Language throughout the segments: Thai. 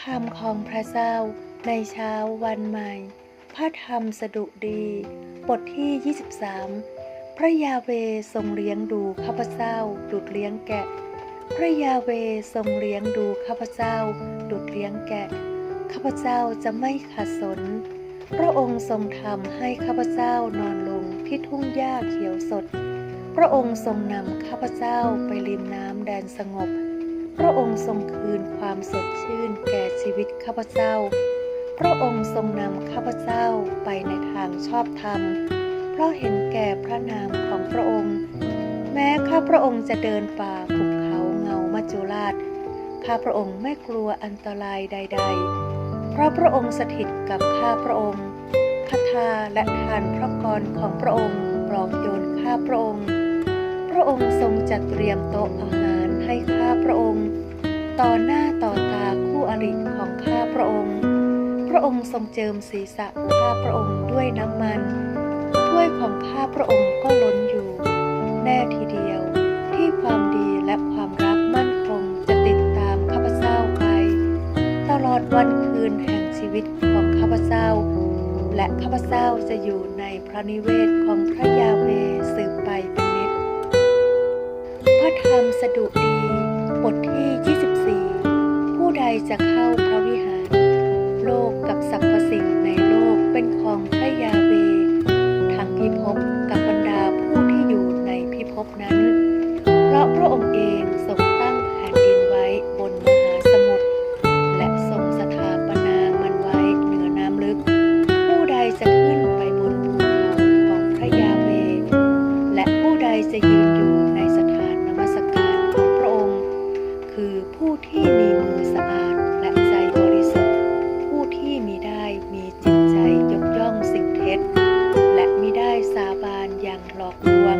คำของพระเจ้าในเช้าวันใหม่ พระธรรมสดุดี บทที่ 23 พระยาเวทรงเลี้ยงดูข้าพเจ้าดุดเลี้ยงแกะ พระยาเวทรงเลี้ยงดูข้าพเจ้าดุดเลี้ยงแกะ ข้าพเจ้าจะไม่ขัดสน พระองค์ทรงทำให้ข้าพเจ้านอนลงที่ทุ่งหญ้าเขียวสด พระองค์ทรงนำข้าพเจ้าไปริมน้ำแดนสงบ พระองค์ทรงคืน ความสดชื่นแก่ชีวิตข้าพเจ้า พระองค์ทรงนำข้าพเจ้าไปในทางชอบธรรม เพราะเห็นแก่พระนามของพระองค์ แม้ข้าพระองค์จะเดินป่าภูเขาเงามัจจุราช ข้าพระองค์ไม่กลัวอันตรายใด ๆ เพราะพระองค์สถิตกับข้าพระองค์คาถาและทานพระกรของพระองค์ปลอบโยนข้าพระองค์ พระองค์ทรงจัดเตรียมโต๊ะอาหารให้ข้าพระองค์ ต่อหน้าต่อตาคู่อริของข้าพระองค์ พระองค์ทรงเจิมศีรษะข้าพระองค์ด้วยน้ำมัน ถ้วยของข้าพระองค์ก็ล้นอยู่ แน่ทีเดียวที่ความดีและความรักมั่นคงจะติดตามข้าพเจ้าไป ตลอดวันคืนแห่งชีวิตของข้าพเจ้า และข้าพเจ้าจะอยู่ในพระนิเวศของพระยาเวสืบไปเป็นนิจพระธรรมสดุดีบทที่ จะเข้าพระวิหาร โลกกับสรรพสิ่ง มีจิตใจยกย่องสิ่งเท็จ และมิได้สาบานอย่างหลอกลวง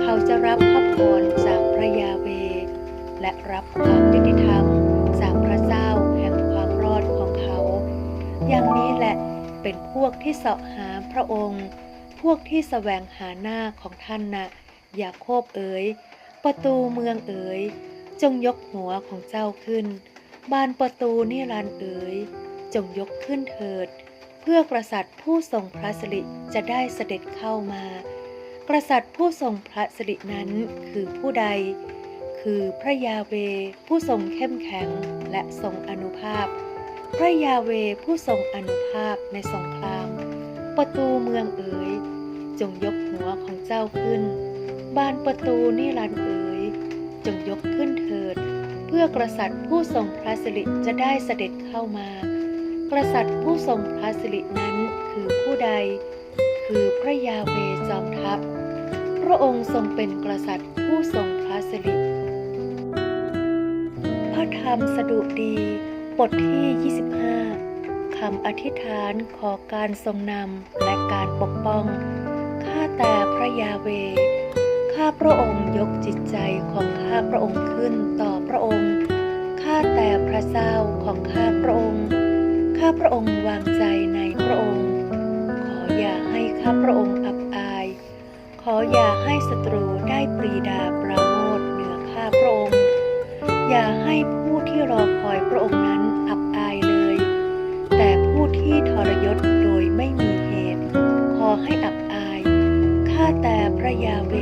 เขาจะรับพระพรจากพระยาเว และรับความยุติธรรมจากพระเจ้าแห่งความรอดของเขา อย่างนี้แหละเป็นพวกที่เสาะหาพระองค์ พวกที่แสวงหาหน้าของท่านนะอย่าโคบเอ๋ยประตูเมืองเอ๋ยจงยกหัวของเจ้าขึ้น บานประตูนิรันดร์เอ๋ย จงยกขึ้นเถิด เพื่อกษัตริย์ผู้ทรงพระสิริจะได้เสด็จเข้ามา กษัตริย์ผู้ทรงพระสิรินั้นคือผู้ใด คือพระยาเวผู้ทรงเข้มแข็งและทรงอนุภาพ พระยาเวผู้ทรงอนุภาพในสงคราม ประตูเมืองเอ๋ย จงยกหัวของเจ้าขึ้น บานประตูนิรันดร์เอ๋ย จงยกขึ้นเถิด เพื่อกษัตริย์ผู้ทรงพระสิริจะได้เสด็จเข้ามา กษัตริย์ผู้ทรงพระสิรินั้นคือผู้ใด คือพระยาเวจอมทัพ พระองค์ทรงเป็นกษัตริย์ผู้ทรงพระสิริ พระธรรมสดุดีบทที่ 25 คำอธิษฐานขอการทรงนำและการปกป้อง ข้าแต่พระยาเว ข้าพระองค์ยกจิตใจของข้าพระองค์ขึ้นต่อพระองค์ ข้าแต่พระเจ้าขาพระองค์วางใจในพระองค์ ขออย่าให้ข้าพระองค์อับอาย ขออย่าให้ศัตรูได้ปรีดาปราโมทเหนือข้าพระองค์ อย่าให้ผู้ที่รอคอยพระองค์นั้นอับอายเลย แต่ผู้ที่ทรยศโดยไม่มีเหตุ ขอให้อับอาย ข้าแต่พระยาเว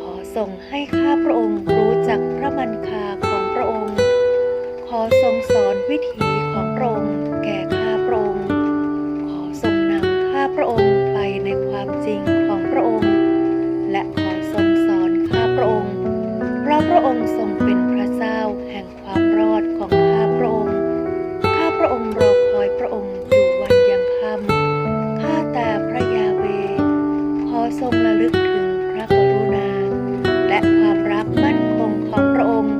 ขอส่งให้ข้าพระองค์รู้จักพระมันคาของพระองค์ ขอทรงสอนวิธี ราะพระองค์ทรงเป็นพระเจ้าแห่งความรอดของข้าพระองค์ ข้าพระองค์รอคอยพระองค์อยู่วันยังค่ำข้าแต่พระยาเว ขอทรงระลึกถึงพระกรุณา และความรักมั่นคงของพระองค์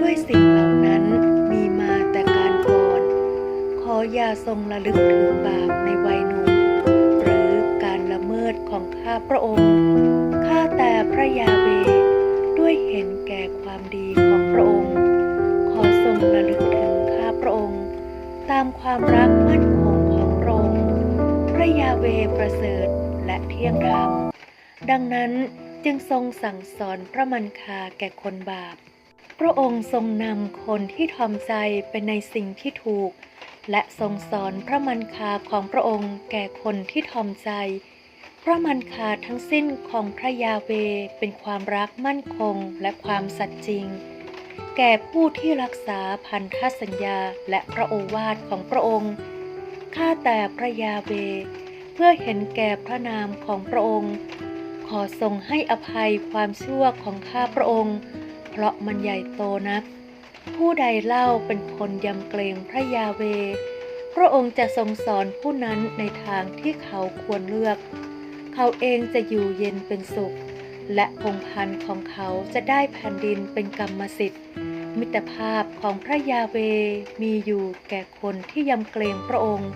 ด้วยสิ่งเหล่านั้นมีมาแต่การก่อน ขออย่าทรงระลึกถึงบาปในวัยหนุ่มหรือการละเมิดของข้าพระองค์ ข้าแต่พระยาเว ด้วยเห็นแก่ความดีของพระองค์ ขอทรงระลึกถึงข้าพระองค์ ตามความรักมั่นคงของพระองค์พระยาเวประเสริฐและเที่ยงธรรม ดังนั้นจึงทรงสั่งสอนพระมันคาแก่คนบาป พระองค์ทรงนำคนที่ทอมใจไปในสิ่งที่ถูก และทรงสอนพระมันคาของพระองค์แก่คนที่ทอมใจ พระมันคาทั้งสิ้นของพระยาเวเป็นความรักมั่นคงและความสัตย์จริง แก่ผู้ที่รักษาพันธสัญญาและพระโอวาทของพระองค์ข้าแต่พระยาเว เพื่อเห็นแก่พระนามของพระองค์ ขอทรงให้อภัยความชั่วของข้าพระองค์ เพราะมันใหญ่โตนัก ผู้ใดเล่าเป็นคนยำเกรงพระยาเว พระองค์จะทรงสอนผู้นั้นในทางที่เขาควรเลือก เขาเองจะอยู่เย็นเป็นสุข และพงพันธ์ของเขาจะได้แผ่นดินเป็นกรรมสิทธิ์ มิตรภาพของพระยาเวมีอยู่แก่คนที่ยำเกรงพระองค์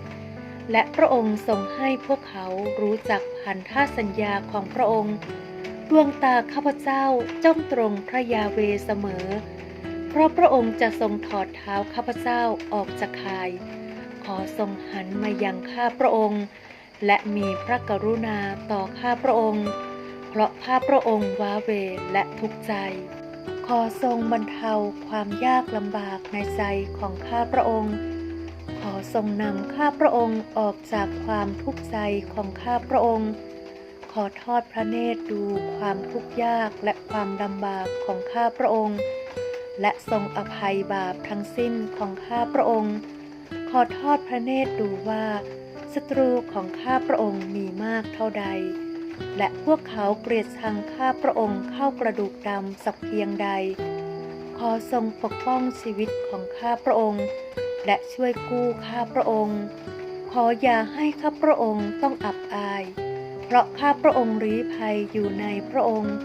และพระองค์ทรงให้พวกเขารู้จักพันธสัญญาของพระองค์ดวงตาข้าพเจ้าจ้องตรงพระยาเวเสมอ เพราะพระองค์จะทรงถอดเท้าข้าพเจ้าออกจากข่าย ขอทรงหันมายังข้าพระองค์ และมีพระกรุณาต่อข้าพระองค์ เพราะข้าพระองค์ว้าเวและทุกข์ใจ ขอทรงบรรเทาความยากลำบากในใจของข้าพระองค์ ขอทรงนำข้าพระองค์ออกจากความทุกข์ใจของข้าพระองค์ ขอทอดพระเนตรดูความทุกข์ยากและความลำบากของข้าพระองค์ และทรงอภัยบาปทั้งสิ้นของข้าพระองค์ ขอทอดพระเนตรดูว่า ศัตรูของข้าพระองค์มีมากเท่าใด และพวกเขาเกลียดชังข้าพระองค์เข้ากระดูกดำสักเพียงใด ขอทรงปกป้องชีวิตของข้าพระองค์ และช่วยกู้ข้าพระองค์ ขออย่าให้ข้าพระองค์ต้องอับอาย เพราะข้าพระองค์ลี้ภัยอยู่ในพระองค์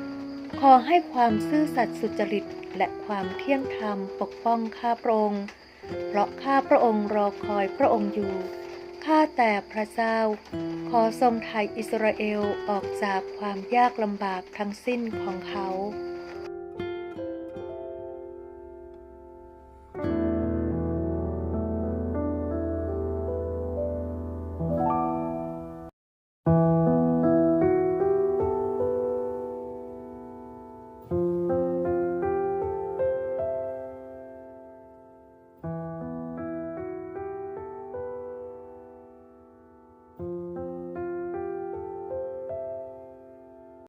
ขอให้ความซื่อสัตย์สุจริตและความเที่ยงธรรมปกป้องข้าพระองค์ เพราะข้าพระองค์รอคอยพระองค์อยู่ ข้าแต่พระเจ้า ขอทรงไถ่อิสราเอลออกจากความยากลำบากทั้งสิ้นของเขา